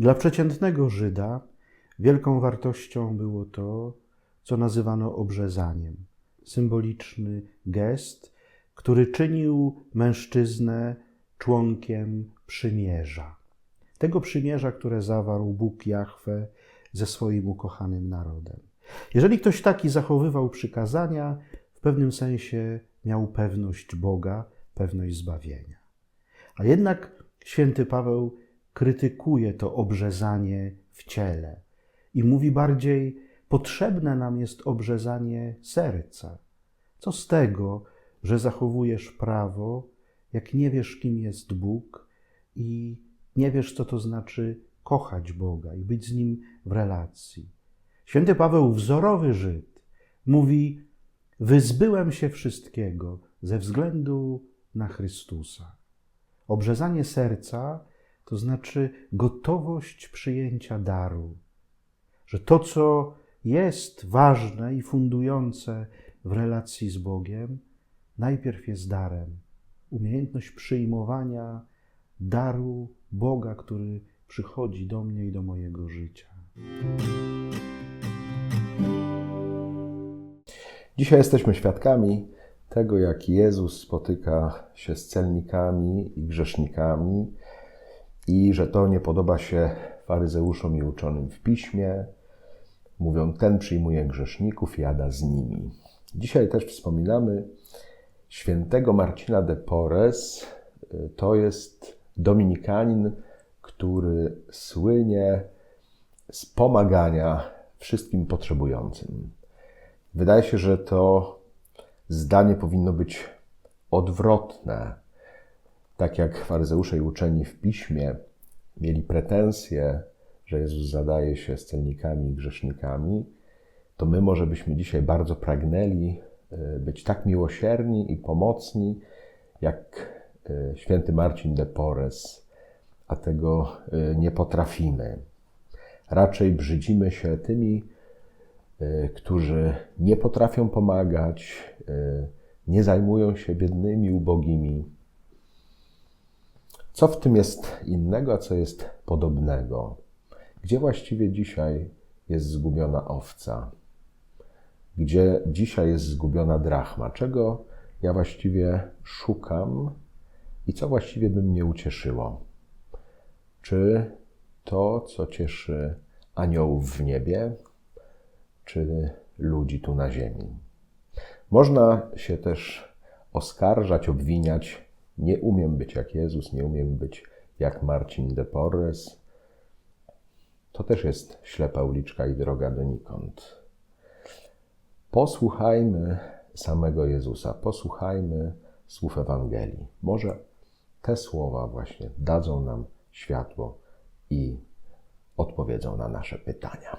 Dla przeciętnego Żyda wielką wartością było to, co nazywano obrzezaniem. Symboliczny gest, który czynił mężczyznę członkiem przymierza. Tego przymierza, które zawarł Bóg Jahwe ze swoim ukochanym narodem. Jeżeli ktoś taki zachowywał przykazania, w pewnym sensie miał pewność Boga, pewność zbawienia. A jednak święty Paweł krytykuje to obrzezanie w ciele i mówi bardziej: potrzebne nam jest obrzezanie serca. Co z tego, że zachowujesz prawo, jak nie wiesz, kim jest Bóg i nie wiesz, co to znaczy kochać Boga i być z Nim w relacji. Święty Paweł, wzorowy Żyd, mówi: Wyzbyłem się wszystkiego ze względu na Chrystusa. Obrzezanie serca to znaczy gotowość przyjęcia daru, że to, co jest ważne i fundujące w relacji z Bogiem, najpierw jest darem. Umiejętność przyjmowania daru Boga, który przychodzi do mnie i do mojego życia. Dzisiaj jesteśmy świadkami tego, jak Jezus spotyka się z celnikami i grzesznikami, i że to nie podoba się faryzeuszom i uczonym w piśmie. Mówią, ten przyjmuje grzeszników jada z nimi. Dzisiaj też wspominamy świętego Marcina de Porres. To jest dominikanin, który słynie z pomagania wszystkim potrzebującym. Wydaje się, że to zdanie powinno być odwrotne. Tak jak faryzeusze i uczeni w piśmie mieli pretensje, że Jezus zadaje się z celnikami i grzesznikami, to my może byśmy dzisiaj bardzo pragnęli y, być tak miłosierni i pomocni, jak y, święty Marcin de Porres, a tego y, nie potrafimy. Raczej brzydzimy się tymi, którzy nie potrafią pomagać, nie zajmują się biednymi, ubogimi. Co w tym jest innego, a co jest podobnego? Gdzie właściwie dzisiaj jest zgubiona owca? Gdzie dzisiaj jest zgubiona drachma? Czego ja właściwie szukam i co właściwie by mnie ucieszyło? Czy to, co cieszy aniołów w niebie, czy ludzi tu na ziemi? Można się też oskarżać, obwiniać. Nie umiem być jak Jezus, nie umiem być jak Marcin de Porres. To też jest ślepa uliczka i droga donikąd. Posłuchajmy samego Jezusa, posłuchajmy słów Ewangelii. Może te słowa właśnie dadzą nam światło i odpowiedzą na nasze pytania.